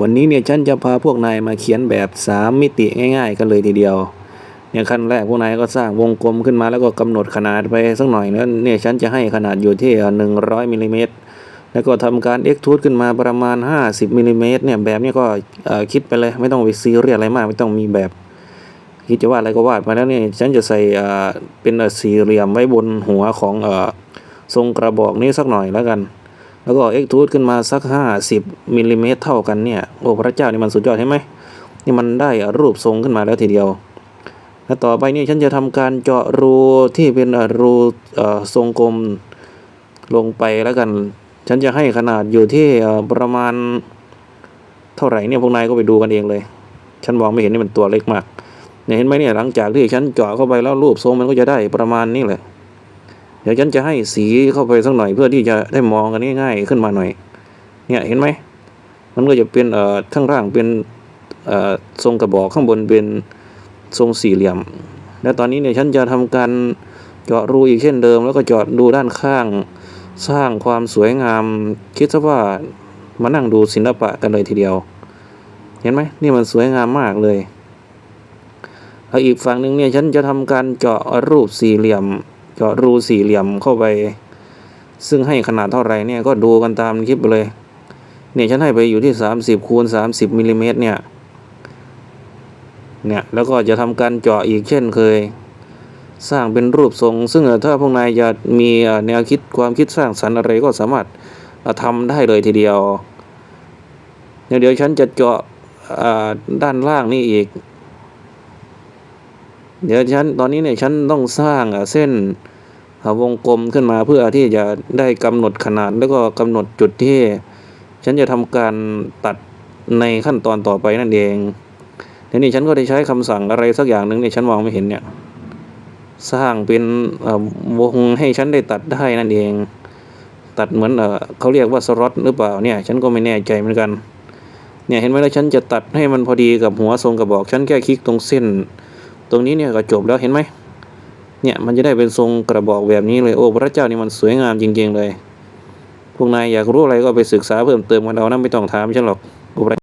วันนี้เนี่ยฉันจะพาพวกนายมาเขียนแบบสามมิติง่าย ๆ กันเลยทีเดียวเนี่ยขั้นแรกพวกนายก็สร้างวงกลมขึ้นมาแล้วก็กำหนดขนาดไปสักหน่อยแล้วเนี่ยฉันจะให้ขนาดอยู่ที่หนึ่งร้อยมิลลิเมตรแล้วก็ทำการเอ็กทูดขึ้นมาประมาณ 50มิลลิเมตรเนี่ยแบบนี้ก็คิดไปเลยไม่ต้องไปซีเรียสอะไรมากไม่ต้องมีแบบคิดจะวาดอะไรก็วาดไปแล้วเนี่ยฉันจะใส่เป็นสี่เหลี่ยมไว้บนหัวของอทรงกระบอกนี้สักหน่อยแล้วกัน แล้วก็เอ็กทูดขึ้นมาสัก 50มิลลิเมตรเท่ากันเนี่ยโอ้พระเจ้านี่มันสุดยอดใช่ไหมนี่มันได้รูปทรงขึ้นมาแล้วทีเดียว แล้วต่อไปนี่ฉันจะทำการเจาะรูที่เป็นรูทรงกลมลงไปแล้วกัน ฉันจะให้ขนาดอยู่ที่ประมาณเท่าไหร่เนี่ยพวกนายก็ไปดูกันเองเลย ฉันมองไม่เห็นนี่มันตัวเล็กมากเนี่ยเห็นไหมเนี่ยหลังจากที่ฉันเจาะเข้าไปแล้วรูปทรงมันก็จะได้ประมาณนี้แหละ เดี๋ยวฉันจะให้สีเข้าไปสักหน่อยเพื่อที่จะได้มองกันง่ายๆขึ้นมาหน่อย เนี่ยเห็นไหมมันก็จะเป็นเอ่อข้างล่างเป็นเอ่อทรงกระบอกข้างบนเป็นทรงสี่เหลี่ยม แล้วตอนนี้เนี่ยฉันจะทำการเจาะรูอีกเช่นเดิม แล้วก็เจาะดูด้านข้าง สร้างความสวยงาม คิดซะว่ามานั่งดูศิลปะกันเลยทีเดียว เห็นไหมนี่มันสวยงามมากเลยแล้วอีกฝั่งหนึ่งเนี่ยฉันจะทำการเจาะรูปสี่เหลี่ยม เจาะรูสี่เหลี่ยมเข้าไป ซึ่งให้ขนาดเท่าไรเนี่ยก็ดูกันตามคลิปเลย เนี่ยฉันให้ไปอยู่ที่ 30คูณ30มิลลิเมตรเนี่ย เนี่ยแล้วก็จะทำการเจาะอีกเช่นเคย สร้างเป็นรูปทรง ซึ่งถ้าพวกนายจะมีแนวคิดความคิดสร้างสรรค์อะไรก็สามารถทำได้เลยทีเดียว เดี๋ยวฉันจะเจาะด้านล่างนี่อีก เดี๋ยวฉันตอนนี้เนี่ยฉันต้องสร้างเส้นวงกลมขึ้นมาเพื่อที่จะได้กำหนดขนาดแล้วก็กำหนดจุดที่ ฉันจะทำการตัดในขั้นตอนต่อไปนั่นเองทีนี้ฉันก็ได้ใช้คำสั่งอะไรสักอย่างหนึ่งเนี่ยฉันมองไม่เห็นเนี่ยสร้างเป็นวงให้ฉันได้ตัดได้นั่นเอง ตัดเหมือนเออเขาเรียกว่าสล็อตหรือเปล่าเนี่ย ฉันก็ไม่แน่ใจเหมือนกัน เนี่ยเห็นไหมแล้วฉันจะตัดให้มันพอดีกับหัวทรงกระบอก ฉันแค่คลิกตรงเส้น ตรงนี้เนี่ยก็จบแล้วเห็นไหมเนี่ยมันจะได้เป็นทรงกระบอกแบบนี้เลยโอ้พระเจ้านี่มันสวยงามจริง ๆ เลย พวกนายอยากรู้อะไรก็ไปศึกษาเพิ่มเติมกันเอานะไม่ต้องถามฉันหรอก